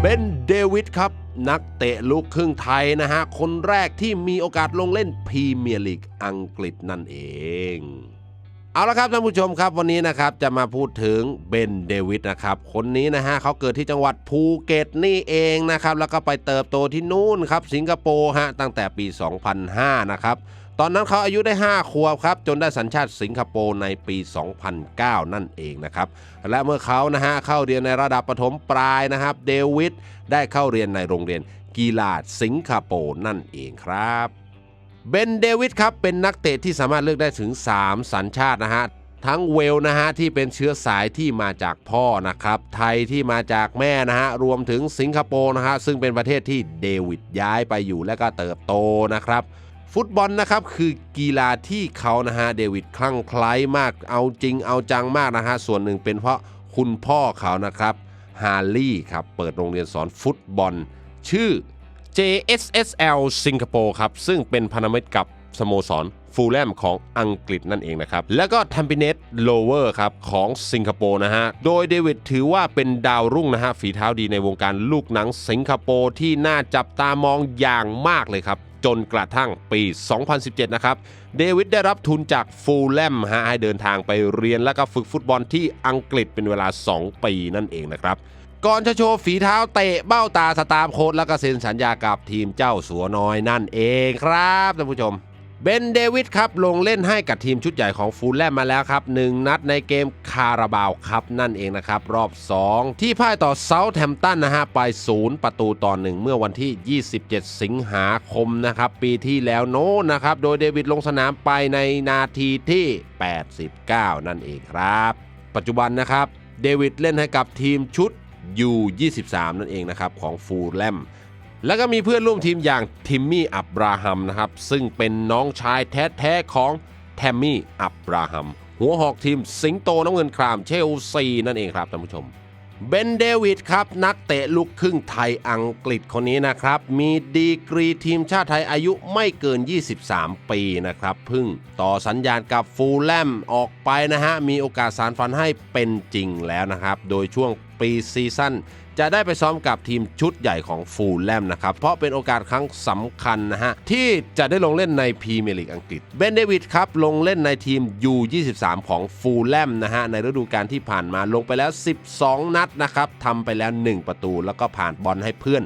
เบนเดวิดครับ นักเตะลูกครึ่งไทยนะฮะ คนแรกที่มีโอกาสลงเล่นพรีเมียร์ลีกอังกฤษนั่นเอง เอาละครับท่านผู้ชมครับวันนี้นะครับจะมาพูดถึงเบนเดวิดนะครับคนนี้นะฮะเขาเกิดที่จังหวัดภูเก็ตนี่เองนะครับแล้วก็ไปเติบโตที่นู่นครับสิงคโปร์ฮะตั้งแต่ปี 2005 นะครับตอนนั้นเขาอายุได้ 5 ขวบครับจนได้สัญชาติสิงคโปร์ในปี 2009 นั่นเองนะครับและเมื่อเขานะฮะเข้าเรียนในระดับประถมปลายนะครับเดวิดได้เข้าเรียนในโรงเรียนกีฬาสิงคโปร์นั่นเองครับ เบนเดวิดครับเป็นนักเตะที่สามารถเลือกได้ถึง 3 สัญชาตินะฮะทั้งเวลนะฮะที่เป็นเชื้อสายที่มาจากพ่อนะครับไทยที่มาจากแม่นะฮะรวมถึงสิงคโปร์นะฮะซึ่งเป็นประเทศที่เดวิดย้ายไปอยู่และก็เติบโตนะครับ ฟุตบอลนะครับคือกีฬาที่เขานะฮะเดวิดคลั่งไคล้มากเอาจริงเอาจังมากนะฮะส่วนหนึ่งเป็นเพราะคุณพ่อเขานะครับฮาร์ลี่ครับเปิดโรงเรียนสอนฟุตบอล ชื่อ JSSL สิงคโปร์ครับ ซึ่งเป็นพันธมิตรกับสโมสรฟูลแลมของอังกฤษนั่นเองนะครับ แล้วก็ทัมปิเนตโลเวอร์ครับของสิงคโปร์นะฮะ โดยเดวิดถือว่าเป็นดาวรุ่งนะฮะ ฝีเท้าดีในวงการลูกหนังสิงคโปร์ที่น่าจับตามองอย่างมากเลยครับ จนกระทั่งปี 2017 นะครับ เดวิดได้รับทุนจากฟูลแลมฮะให้เดินทางไปเรียนและก็ฝึกฟุตบอลที่อังกฤษเป็นเวลา 2 ปีนั่นเองนะครับ ก่อนจะโชว์ฝีเท้าเตะเบ้าตาสตาร์โค้ดแล้วก็เซ็นสัญญากับทีมเจ้าสัวน้อยนั่นเองครับท่านผู้ชมเบนเดวิดครับลงเล่นให้กับทีมชุดใหญ่ของฟูลแลมมาแล้วครับ 1 นัดในเกมคาราบาวครับนั่นเองนะครับ รอบ 2 ที่พ่ายต่อเซาท์แฮมป์ตันนะฮะ ไป 0 ประตูต่อหนึ่งเมื่อวันที่ 27 สิงหาคมนะครับ ปีที่แล้วโน้นนะครับ โดยเดวิดลงสนามไปในนาทีที่ 89 นั่นเองครับ ปัจจุบันนะครับ เดวิดเล่นให้กับทีมชุด U23 นั่นเองนะครับของฟูลแลมแล้วก็มีเพื่อนร่วมทีมอย่างทิมมี่อับราฮัมนะครับซึ่งเป็นน้องชายแท้ๆของแทมมี่อับราฮัมหัวหอกทีมสิงโตน้ำเงินครามเชลซีนั่นเองครับท่านผู้ชมเบนเดวิดครับ นักเตะลูกครึ่งไทยอังกฤษคนนี้นะครับ มีดีกรีทีมชาติไทยอายุไม่เกิน 23 ปีนะครับพึ่งต่อสัญญาณกับฟูลแลมออกไปนะฮะ มีโอกาสสารฝันให้เป็นจริงแล้วนะครับ โดยช่วง ปีซีซั่นจะได้ไปซ้อมกับทีมชุดใหญ่ของฟูลแลมนะครับ เพราะเป็นโอกาสครั้งสำคัญนะฮะ ที่จะได้ลงเล่นในพรีเมียร์ลีกอังกฤษเบนเดวิดครับ ลงเล่นในทีม U23 ของฟูลแลมนะฮะ ในฤดูกาลที่ผ่านมาลงไปแล้ว 12 นัดนะครับทำไปแล้ว 1 ประตูแล้วก็ผ่านบอลให้เพื่อน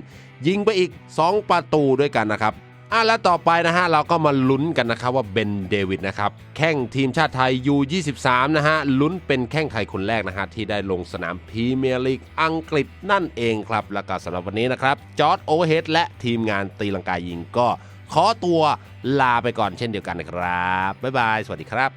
ยิงไปอีก 2 ประตูด้วยกันนะครับ อะแล้วต่อไปนะฮะเราก็มาลุ้นกันนะครับว่าเบนเดวิดนะครับแข่งทีมชาติไทย U23 นะฮะลุ้นเป็นแข้งไทยคนแรกนะฮะที่ได้ลงสนามพรีเมียร์ลีกอังกฤษนั่นเองครับ แล้วก็สำหรับวันนี้นะครับจอร์ดโอเวอร์เฮดและทีมงานตีลังกายิงก็ขอตัวลาไปก่อนเช่นเดียวกันนะครับ บ๊ายบาย สวัสดีครับ